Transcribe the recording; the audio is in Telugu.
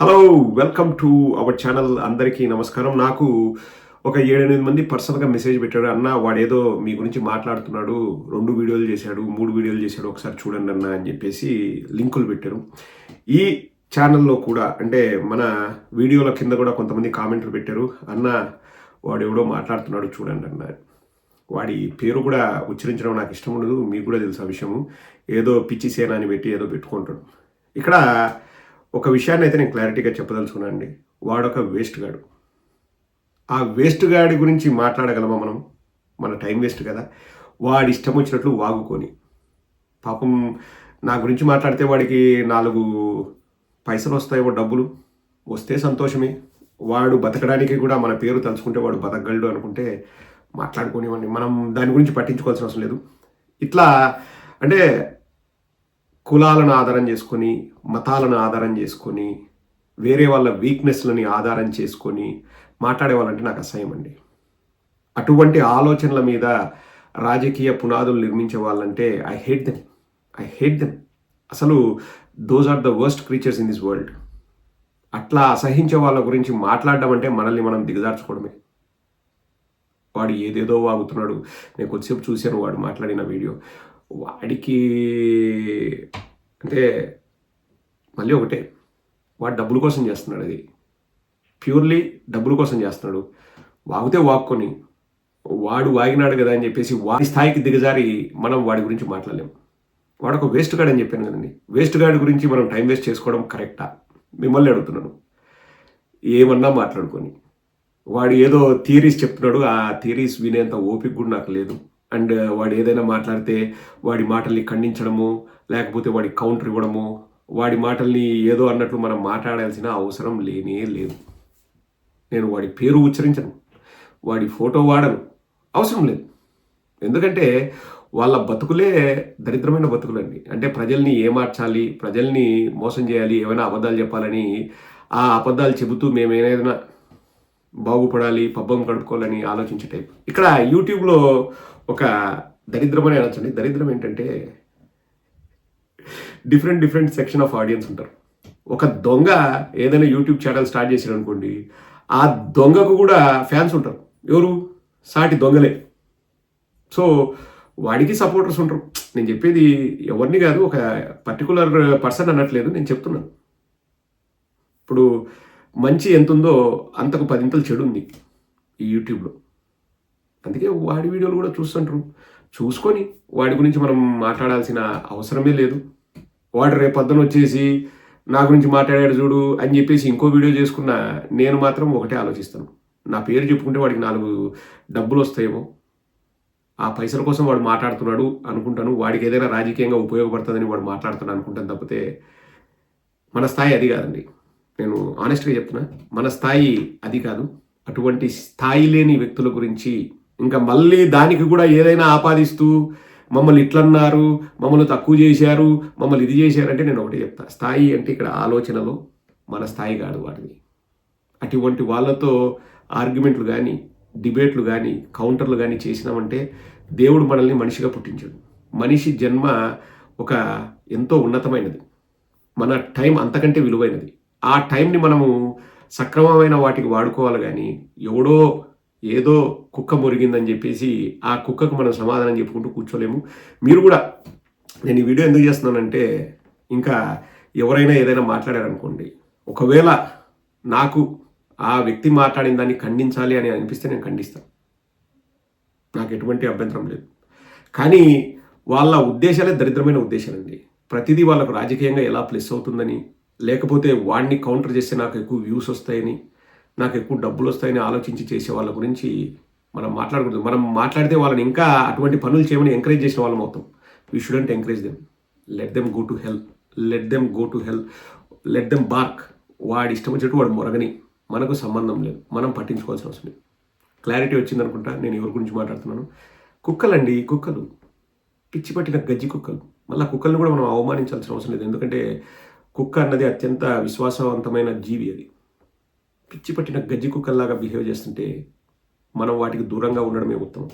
Hello welcome to our channel అందరికీ నమస్కారం. నాకు ఒక ఏడెనిమిది మంది పర్సనల్గా మెసేజ్ పెట్టాడు. అన్న వాడేదో మీ గురించి మాట్లాడుతున్నాడు రెండు వీడియోలు చేశాడు మూడు వీడియోలు చేశాడు ఒకసారి చూడండి అన్న అని చెప్పేసి లింకులు పెట్టారు. ఈ ఛానల్లో కూడా అంటే మన వీడియోల కింద కూడా కొంతమంది కామెంట్లు పెట్టారు. అన్న వాడు ఎవడో మాట్లాడుతున్నాడు చూడండి అన్న. వాడి పేరు కూడా ఉచ్చరించడం నాకు ఇష్టం ఉండదు మీకు కూడా తెలుసు ఆ విషయము. ఏదో పిచ్చి సేన అని పెట్టి ఏదో పెట్టుకుంటాడు. ఇక్కడ ఒక విషయాన్ని అయితే నేను క్లారిటీగా చెప్పదలుచుకున్నానండి. వాడొక వేస్ట్ గాడు ఆ వేస్ట్ గాడి గురించి మాట్లాడగలమా మనం? మన టైం వేస్ట్ కదా. వాడి ఇష్టం వచ్చినట్లు వాగుకొని. పాపం నా గురించి మాట్లాడితే వాడికి నాలుగు పైసలు వస్తాయో డబ్బులు. వస్తే సంతోషమే. వాడు బతకడానికి కూడా మన పేరు తలుచుకుంటే వాడు బతకగలడు అనుకుంటే మాట్లాడుకునేవాడిని. మనం దాని గురించి పట్టించుకోవాల్సిన అవసరం లేదు. ఇట్లా అంటే కులాలను ఆధారం చేసుకొని మతాలను ఆధారం చేసుకొని వేరే వాళ్ళ వీక్నెస్లని ఆధారం చేసుకొని మాట్లాడే వాళ్ళంటే నాకు అసహ్యం అండి. అటువంటి ఆలోచనల మీద రాజకీయ పునాదులు నిర్మించే వాళ్ళంటే I hate them I hate them అసలు those are the worst creatures in this world అట్లా అసహించే వాళ్ళ గురించి మాట్లాడడం అంటే మనల్ని మనం దిగజార్చుకోవడమే. వాడు ఏదేదో వాగుతున్నాడు. నేను కొద్దిసేపు చూశాను వాడు మాట్లాడిన వీడియో. వాడికి అంటే మళ్ళీ ఒకటే వాడు డబ్బుల కోసం చేస్తున్నాడు అది. ప్యూర్లీ డబ్బుల కోసం చేస్తున్నాడు. వాగితే వాక్కొని వాడు వాగినాడు కదా అని చెప్పేసి వాడి స్థాయికి దిగజారి మనం వాడి గురించి మాట్లాడలేం. వాడు ఒక వేస్ట్ గార్డ్ అని చెప్పాను కదండి. వేస్ట్ గార్డ్ గురించి మనం టైం వేస్ట్ చేసుకోవడం కరెక్టా మిమ్మల్ని అడుగుతున్నాను. ఏమన్నా మాట్లాడుకొని. వాడు ఏదో థీరీస్ చెప్తున్నాడు ఆ థీరీస్ వినేంత ఓపిక కూడా నాకు లేదు. అండ్ వాడు ఏదైనా మాట్లాడితే వాడి మాటల్ని ఖండించడము లేకపోతే వాడి కౌంటర్ ఇవ్వడము వాడి మాటల్ని ఏదో అన్నట్లు మనం మాట్లాడాల్సిన అవసరం లేనే లేదు. నేను వాడి పేరు ఉచ్చరించను వాడి ఫోటో వాడను అవసరం లేదు. ఎందుకంటే వాళ్ళ బతుకులే దరిద్రమైన బతుకులండి. అంటే ప్రజల్ని ఏమార్చాలి ప్రజల్ని మోసం చేయాలి ఏమైనా అబద్ధాలు చెప్పాలని ఆ అబద్ధాలు చెబుతూ మేము ఏదైనా బాగుపడాలి పబ్బం గడుపుకోవాలని ఆలోచించే టైప్. ఇక్కడ యూట్యూబ్లో ఒక దరిద్రమని అనొచ్చండి. దరిద్రం ఏంటంటే different different section of audience ఉంటారు. ఒక దొంగ ఏదైనా యూట్యూబ్ ఛానల్ స్టార్ట్ చేశారు అనుకోండి ఆ దొంగకు కూడా ఫ్యాన్స్ ఉంటారు. ఎవరు? సాటి దొంగలే. సో వాడికి సపోర్టర్స్ ఉంటారు. నేను చెప్పేది ఎవరిని కాదు ఒక పర్టికులర్ పర్సన్ అనట్లేదు నేను చెప్తున్నాను. ఇప్పుడు మంచి ఎంత ఉందో అంతకు పదింతలు చెడు ఉంది ఈ యూట్యూబ్లో. అందుకే వాడి వీడియోలు కూడా చూస్తుంటారు. చూసుకొని వాడి గురించి మనం మాట్లాడాల్సిన అవసరమే లేదు. వాడు రేపు పొద్దున వచ్చేసి నా గురించి మాట్లాడాడు చూడు అని చెప్పేసి ఇంకో వీడియో చేసుకున్న నేను మాత్రం ఒకటే ఆలోచిస్తాను. నా పేరు చెప్పుకుంటే వాడికి నాలుగు డబ్బులు వస్తాయేమో. ఆ పైసల కోసం వాడు మాట్లాడుతున్నాడు అనుకుంటాను. వాడికి ఏదైనా రాజకీయంగా ఉపయోగపడుతుందని వాడు మాట్లాడుతున్నాడు అనుకుంటాను తప్పితే మన స్థాయి అది కాదండి. నేను ఆనెస్ట్గా చెప్తున్నా మన స్థాయి అది కాదు. అటువంటి స్థాయి లేని వ్యక్తుల గురించి ఇంకా మళ్ళీ దానికి కూడా ఏదైనా ఆపాదిస్తూ మమ్మల్ని ఇట్లన్నారు మమ్మల్ని తక్కువ చేశారు మమ్మల్ని ఇది చేశారంటే నేను ఒకటి చెప్తా. స్థాయి అంటే ఇక్కడ ఆలోచనలో మన స్థాయి కాదు వాటిని అటువంటి వాళ్ళతో ఆర్గ్యుమెంట్లు కానీ డిబేట్లు కానీ కౌంటర్లు కానీ చేసినామంటే దేవుడు మనల్ని మనిషిగా పుట్టించాడు. మనిషి జన్మ ఒక ఎంతో ఉన్నతమైనది. మన టైం అంతకంటే విలువైనది. ఆ టైంని మనము సక్రమమైన వాటికి వాడుకోవాలి కానీ ఎవడో ఏదో కుక్క మురిగిందని చెప్పేసి ఆ కుక్కకు మనం సమాధానం చెప్పుకుంటూ కూర్చోలేము. మీరు కూడా నేను ఈ వీడియో ఎందుకు చేస్తున్నానంటే ఇంకా ఎవరైనా ఏదైనా మాట్లాడారనుకోండి ఒకవేళ నాకు ఆ వ్యక్తి మాట్లాడిన దాన్ని ఖండించాలి అని అనిపిస్తే నేను ఖండిస్తాను నాకు ఎటువంటి అభ్యంతరం లేదు. కానీ వాళ్ళ ఉద్దేశాలే దరిద్రమైన ఉద్దేశాలండి. ప్రతిదీ వాళ్ళకు రాజకీయంగా ఎలా ప్లస్ అవుతుందని లేకపోతే వాడిని కౌంటర్ చేస్తే నాకు ఎక్కువ వ్యూస్ వస్తాయని నాకు ఎక్కువ డబ్బులు వస్తాయని ఆలోచించి చేసే వాళ్ళ గురించి మనం మాట్లాడకూడదు. మనం మాట్లాడితే వాళ్ళని ఇంకా అటువంటి పనులు చేయమని ఎంకరేజ్ చేసిన వాళ్ళం అవుతాం. We shouldn't encourage them let them go to hell let them go to hell let them bark వాడి ఇష్టం వచ్చినట్టు వాడు మొరగని మనకు సంబంధం లేదు. మనం పట్టించుకోవాల్సిన అవసరం లేదు. క్లారిటీ వచ్చిందనుకుంటా నేను ఎవరి గురించి మాట్లాడుతున్నాను? కుక్కలండి కుక్కలు. పిచ్చి పట్టిన గజ్జి కుక్కలు. మళ్ళీ కుక్కలను కూడా మనం అవమానించాల్సిన అవసరం లేదు. ఎందుకంటే కుక్క అన్నది అత్యంత విశ్వాసవంతమైన జీవి అది. పిచ్చి పట్టిన గజ్జి కుక్కల్లాగా బిహేవ్ చేస్తుంటే మనం వాటికి దూరంగా ఉండడమే ఉత్తమం.